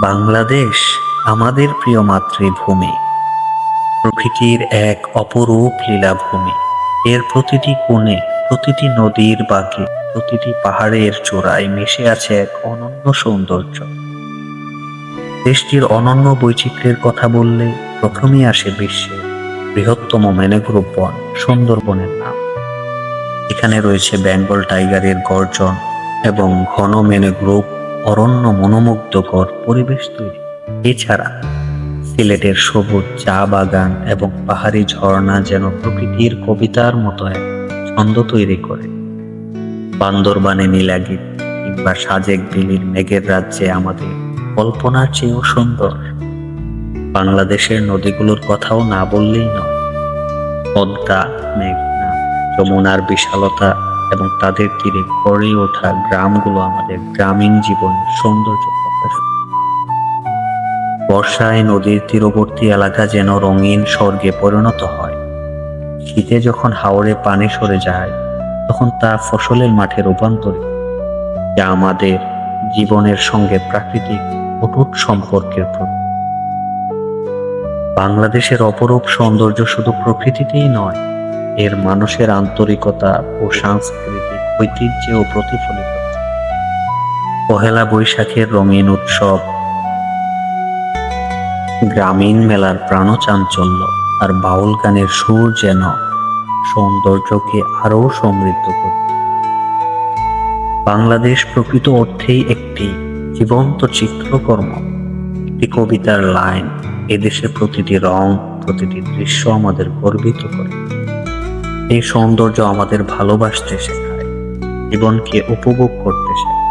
বাংলাদেশ আমাদের প্রিয় মাতৃভূমি। প্রকৃতির এক অপরূপ লীলাভূমি। এর প্রতিটি কোণে, প্রতিটি নদীর বাঁকে, প্রতিটি পাহাড়ের চূড়ায় মিশে আছে এক অনন্য সৌন্দর্য। দেশটির অনন্য বৈচিত্র্যের কথা বললে প্রথমেই আসে বিশ্বের বৃহত্তম ম্যানগ্রোভ বন, সুন্দরবনের নাম। এখানে রয়েছে বেঙ্গল টাইগারের গর্জন এবং ঘন ম্যানগ্রোভ অরণ্য মনোমুগ্ধকর পরিবেশ তৈরি। এছাড়া সিলেটের সবুজ চা বাগান এবং পাহাড়ি ঝর্ণা যেন প্রকৃতির কবিতার মতো এক ছন্দ তৈরি করে। বান্দরবানে নীলাগিরি কিংবা সাজেক বিলির মেঘের রাজ্যে আমাদের কল্পনার চেয়েও সুন্দর। বাংলাদেশের নদীগুলোর কথাও না বললেই নয়। পদ্মা, মেঘনা, যমুনার বিশালতা এবং তাদের তীরে গড়ে ওঠা গ্রামগুলো আমাদের গ্রামীণ জীবনের সৌন্দর্য প্রকাশ বর্ষায় নদীর তীরবর্তী এলাকা যেন রঙিন স্বর্গে পরিণত হয়। শীতে যখন হাওড়ে পানি সরে যায়, তখন তা ফসলের মাঠে রূপান্তরিত যা আমাদের জীবনের সঙ্গে প্রাকৃতিক অটুট সম্পর্কের প্রতীক। বাংলাদেশের অপরূপ সৌন্দর্য শুধু প্রকৃতিতেই নয় এর মানুষের আন্তরিকতা ও সাংস্কৃতিক ঐতিহ্যেও প্রতিফলিত। পহেলা বৈশাখের রঙিন উৎসব। গ্রামীণ মেলার প্রাণচাঞ্চল্য আর বাউল গানের সুর যেন সৌন্দর্যকে আরও সমৃদ্ধ করে বাংলাদেশ প্রকৃত অর্থেই একটি জীবন্ত চিত্রকর্ম। একটি কবিতার লাইন এদেশের প্রতিটি রং, প্রতিটি দৃশ্য আমাদের গর্বিত করে। এই সৌন্দর্য আমাদের ভালোবাসতে শেখায় জীবনকে উপভোগ করতে শেখায়।